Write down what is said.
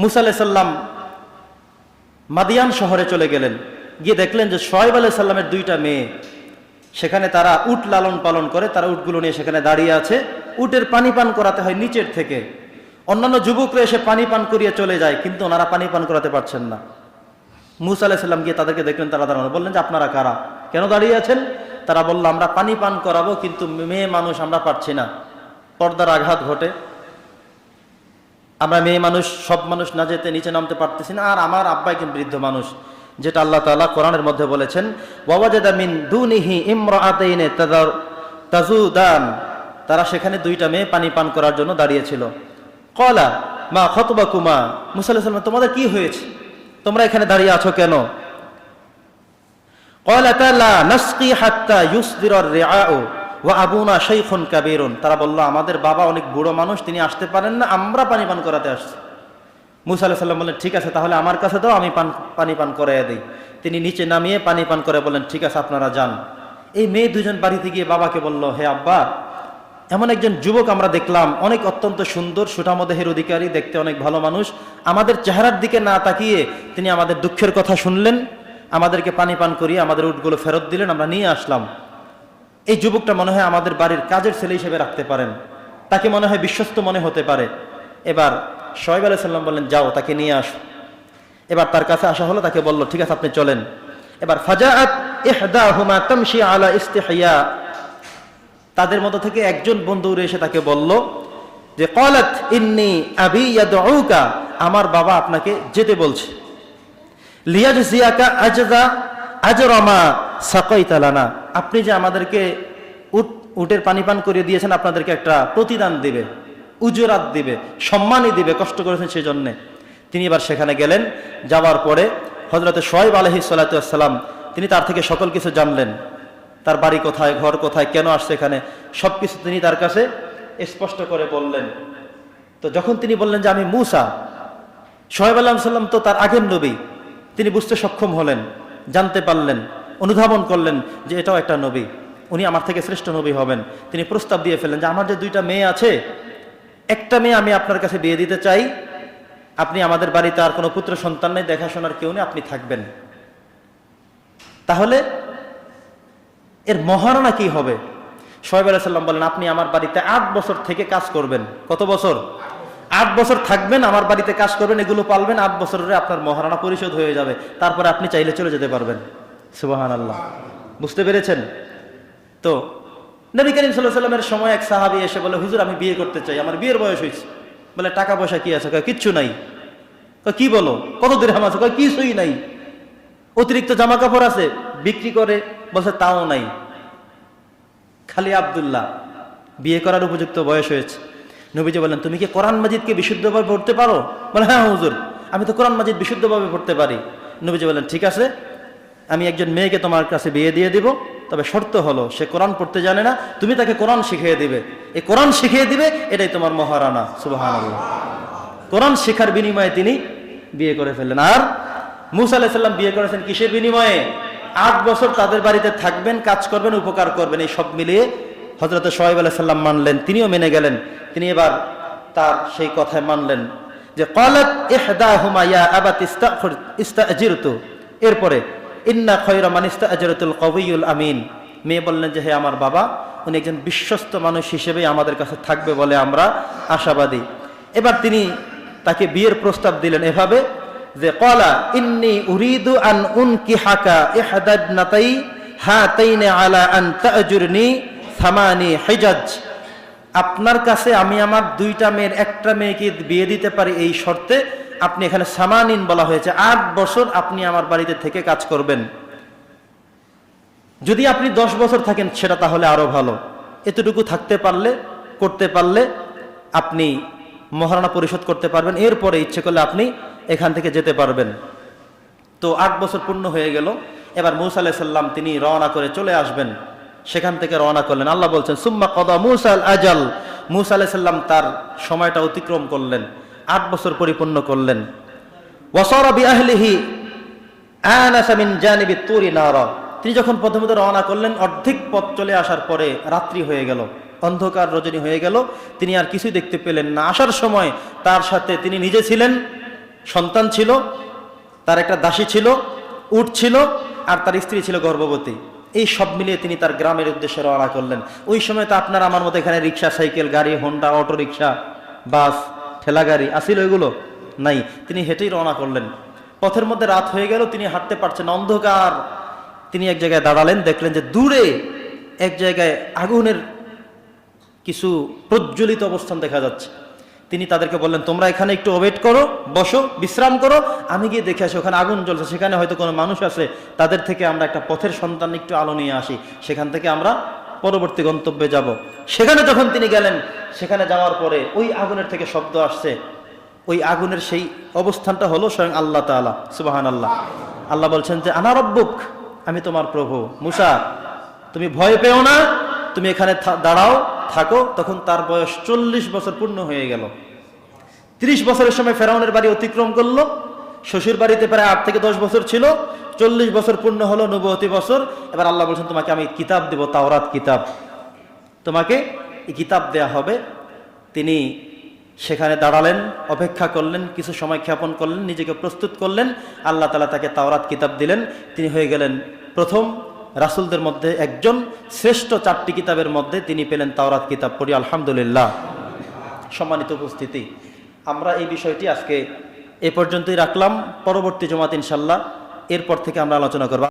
মুসা আলাহ সাল্লাম মাদিয়ান শহরে চলে গেলেন। গিয়ে দেখলেন যে সোহেব আলাহ সাল্লামের দুইটা মেয়ে। সেখানে তারা উট লালন পালন করে, তারা উটগুলো নিয়ে সেখানে দাঁড়িয়ে আছে। উটের পানি পান করাতে হয় নিচের থেকে। অন্যান্য যুবকরা এসে পানি পান করিয়ে চলে যায়, কিন্তু ওনারা পানি পান করাতে পারছেন না। মুসা আলাহিসাল্লাম গিয়ে তাদেরকে দেখলেন, তারা দাঁড়ানো, বললেন যে, আপনারা কারা? কেন দাঁড়িয়ে আছেন? তারা বলল, আমরা পানি পান করাবো, কিন্তু মেয়ে মানুষ আমরা পারছি না। পর্দার আঘাত ঘটে। আমরা মেয়ে মানুষ, সব মানুষ না যেতে নিচে নামতে পারতেছি না। আর আমার আব্বা একজন বৃদ্ধ মানুষ, যেটা আল্লাহ তালা কোরআনের মধ্যে বলেছেন ওয়াজেদা মিন দুনিহি ইমরাতেইনে তাদার, তাজুদান। তারা সেখানে দুইটা মেয়ে পানি পান করার জন্য দাঁড়িয়েছিল। কলা মা খতবা কুমা মুসাল্লাহ তোমাদের কি হয়েছে? তোমরা এখানে দাঁড়িয়ে আছো কেন? কয়লা তালা নাস্কি হাত্তা ইউসদির রেআ ও আবুনা শেইখুন কাবেরুন। তারা বলল, আমাদের বাবা অনেক বুড়ো মানুষ, তিনি আসতে পারেন না, আমরা পানি পান করাতে আসছি। মুসা আল্লাহ সাল্লাম বললেন, ঠিক আছে, তাহলে আমার কাছে দাও, আমি পান, পানি পান করাইয়া দিই। তিনি নিচে নামিয়ে পানি পান করে বলেন ঠিক আছে, আপনারা যান। এই মেয়ে দুজন বাড়িতে গিয়ে বাবাকে বলল, হে আব্বা, এমন একজন যুবক আমরা দেখলাম, অনেক অত্যন্ত সুন্দর, সুঠামদেহের অধিকারী, দেখতে অনেক ভালো মানুষ। আমাদের চেহারার দিকে না তাকিয়ে তিনি আমাদের দুঃখের কথা শুনলেন, আমাদেরকে পানি পান করিয়ে আমাদের উটগুলো ফেরত দিলেন, আমরা নিয়ে আসলাম। এই যুবকটা মনে হয় আমাদের বাড়ির কাজের ছেলে হিসেবে রাখতে পারেন। তাকে মনে হয় বিশ্বস্ত মনে হতে পারে। এবার শোয়েব আলাইহিস সাল্লাম বললেন, যাও, তাকে নিয়ে আসো। এবার তার কাছে আসা হলো, তাকে বলল, ঠিক আছে, আপনি চলেন। এবার আলা তাদের মতো থেকে একজন বন্ধু এসে তাকে বলল, যে কলাত ইন্নি আবি আমার বাবা আপনাকে যেতে বলছে। লিয়াজ জিয়াকা আজরমা সাকাইতালানা আপনি যে আমাদেরকে উট, উটের পানি পান করিয়ে দিয়েছেন, আপনাদেরকে একটা প্রতিদান দিবে, উজরাত দিবে, সম্মানই দিবে, কষ্ট করেছেন সেই জন্যে তিনি এবার সেখানে গেলেন, যাওয়ার পরে হজরতে সোয়েব আলহি সাল্লাম তিনি তার থেকে সকল কিছু জানলেন। তার বাড়ি কোথায়, ঘর কোথায়, কেন আসছে এখানে সব কিছু তিনি তার কাছে স্পষ্ট করে বললেন। তো যখন তিনি বললেন যে আমি মুসা সোহেব আল্লাহ সাল্লাম তো তার আগের নবী, তিনি বুঝতে সক্ষম হলেন। জানতে পারলেন, অনুধাবন করলেন যে এটাও একটা নবী। উনি আমার থেকে শ্রেষ্ঠ নবী হবেন। তিনি প্রস্তাব দিয়ে ফেলেন যে আমার যে দুইটা মেয়ে আছে, একটা মেয়ে আমি আপনার কাছে বিয়ে দিতে চাই। আপনি আমাদের বাড়িতে আর কোনো পুত্র সন্তান নেই, দেখাশোনার কেউ নেই, আপনি থাকবেন। তাহলে এর মহারণা কি হবে? সোহেব আলাইসাল্লাম বলেন, আপনি আমার বাড়িতে আট বছর থেকে কাজ করবেন। কত বছর? আট বছর থাকবেন, আমার বাড়িতে কাজ করবেন, এগুলো পালবেন, আট বছরের আপনার মহারণা পরিশোধ হয়ে যাবে। তারপরে আপনি চাইলে চলে যেতে পারবেন। সুবাহান আল্লাহ বুঝতে পেরেছেন? তো, নবী করিম সাল্লাহ সাল্লামের সময় এক সাহাবি এসে বলে, হুজুর, আমি বিয়ে করতে চাই, আমার বিয়ের বয়স হয়েছে। বলে, টাকা পয়সা কি আছে? কিচ্ছু নাই। কি বলো? কত দিরহাম আছে? কিছুই নাই। অতিরিক্ত জামা কাপড় আছে, বিক্রি করে, বলছে, তাও নাই। খালি আবদুল্লাহ, বিয়ে করার উপযুক্ত বয়স হয়েছে। নবীজি বলেন তুমি কি কোরআন মাজিদকে বিশুদ্ধভাবে পড়তে পারো? বলে হ্যাঁ হুজুর, আমি তো কোরআন মাজিদ বিশুদ্ধভাবে পড়তে পারি। নবীজি বলেন ঠিক আছে, আমি একজন মেয়েকে তোমার কাছে বিয়ে দিয়ে দিব, তবে শর্ত হলো, সে কোরআন পড়তে জানে না, তুমি তাকে কোরআন শিখিয়ে দিবে। এই কোরআন শিখিয়ে দিবে, এটাই তোমার মহারানা সুবাহান কোরআন শিখার বিনিময়ে তিনি বিয়ে করে ফেললেন। আর মুসা আলাহিসাল্লাম বিয়ে করেছেন কিসের বিনিময়ে? আট বছর তাদের বাড়িতে থাকবেন, কাজ করবেন, উপকার করবেন, এই সব মিলিয়ে হজরত সোহেব আলাইসাল্লাম মানলেন, তিনিও মেনে গেলেন। তিনি এবার তার সেই কথায় মানলেন যে, কলাত হুমায়া আবাত ইস্তাজিরতু। এরপরে, ইন্না খয়রা মান ইস্তাজিরতুল কবিউল আমিন। মেয়ে বললেন যে, হে আমার বাবা, উনি একজন বিশ্বস্ত মানুষ হিসেবেই আমাদের কাছে থাকবে বলে আমরা আশাবাদী। এবার তিনি তাকে বিয়ের প্রস্তাব দিলেন এভাবে যে, কলা ইন্নি উরিদু আন উনকি হাকা ইহদাবনাতাই হাতাইনে আলা আন তাজুরনি সামানি হিজাজ। আপনার কাছে আমি আমার দুইটা মেয়ের, একটা মেয়েকে বিয়ে দিতে পারি এই শর্তে আপনি এখানে সামানিন বলা হয়েছে। আট বছর আপনি আমার বাড়িতে থেকে কাজ করবেন। যদি আপনি দশ বছর থাকেন, সেটা তাহলে আরও ভালো। এতটুকু থাকতে পারলে, করতে পারলে আপনি মহারণা পরিশোধ করতে পারবেন। এরপরে ইচ্ছে করলে আপনি এখান থেকে যেতে পারবেন। তো আট বছর পূর্ণ হয়ে গেল। এবার মুসা আলাইসাল্লাম তিনি রওনা করে চলে আসবেন। সেখান থেকে রওনা করলেন। আল্লাহ বলছেন, সুম্মা কদা মুসাল আজাল মুসা আলাইসাল্লাম তার সময়টা অতিক্রম করলেন, আট বছর পরিপূর্ণ করলেন। তুরি তিনি যখন প্রথমত রওনা করলেন, অর্ধেক পথ চলে আসার পরে রাত্রি হয়ে গেল, অন্ধকার রজনী হয়ে গেল। তিনি আর কিছুই দেখতে পেলেন না। আসার সময় তার সাথে তিনি নিজে ছিলেন, সন্তান ছিল, তার একটা দাসী ছিল উঠ ছিল, আর তার স্ত্রী ছিল গর্ভবতী। এই সব মিলিয়ে তিনি তার গ্রামের উদ্দেশ্যে রওনা করলেন। ওই সময় তো আপনার আমার মতো এখানে রিক্সা, সাইকেল, গাড়ি হোন্ডা অটো রিক্সা বাস, ঠেলা গাড়ি আসিল ওইগুলো? নাই। তিনি হেঁটেই রওনা করলেন। পথের মধ্যে রাত হয়ে গেল, তিনি হাঁটতে পারছেন অন্ধকার। তিনি এক জায়গায় দাঁড়ালেন, দেখলেন যে দূরে এক জায়গায় আগুনের কিছু প্রজ্বলিত অবস্থান দেখা যাচ্ছে। তিনি তাদেরকে বললেন, তোমরা এখানে একটু ওয়েট করো, বসো, বিশ্রাম করো। আমি গিয়ে দেখে আসি, ওখানে আগুন জ্বলছে। সেখানে হয়তো কোনো মানুষ আছে। তাদের থেকে আমরা একটা পথের সন্তান একটু আলো নিয়ে আসি। সেখান থেকে আমরা পরবর্তী গন্তব্যে যাব। সেখানে যখন তিনি গেলেন, সেখানে যাওয়ার পরে ওই আগুনের থেকে শব্দ আসছে। ওই আগুনের সেই অবস্থানটা হলো স্বয়ং আল্লাহ তাআলা সুবাহান আল্লাহ আল্লাহ বলছেন যে আনারব্বুক আমি তোমার প্রভু। মুসা, তুমি ভয় পেও না। তুমি এখানে দাঁড়াও। থাকো, তখন তার বয়স চল্লিশ বছর পূর্ণ হয়ে গেল। তিরিশ বছরের সময় ফেরাউনের বাড়ি অতিক্রম করল। শ্বশুর বাড়িতে প্রায় আট থেকে দশ বছর ছিল। চল্লিশ বছর পূর্ণ হলো নবতী বছর। এবার আল্লাহ বলছেন, তোমাকে আমি কিতাব দেব, তাওরাত কিতাব। তোমাকে এই কিতাব দেয়া হবে। তিনি সেখানে দাঁড়ালেন, অপেক্ষা করলেন, কিছু সময় ক্ষেপণ করলেন, নিজেকে প্রস্তুত করলেন। আল্লাহ তালা তাকে তাওরাত কিতাব দিলেন। তিনি হয়ে গেলেন প্রথম রাসুলদের মধ্যে একজন শ্রেষ্ঠ চারটি কিতাবের মধ্যে তিনি পেলেন তাওরাত কিতাব পড়ি, আলহামদুলিল্লাহ। সম্মানিত উপস্থিতি, আমরা এই বিষয়টি আজকে এ পর্যন্তই রাখলাম। পরবর্তী জমাত ইনশাল্লাহ এরপর থেকে আমরা আলোচনা করব।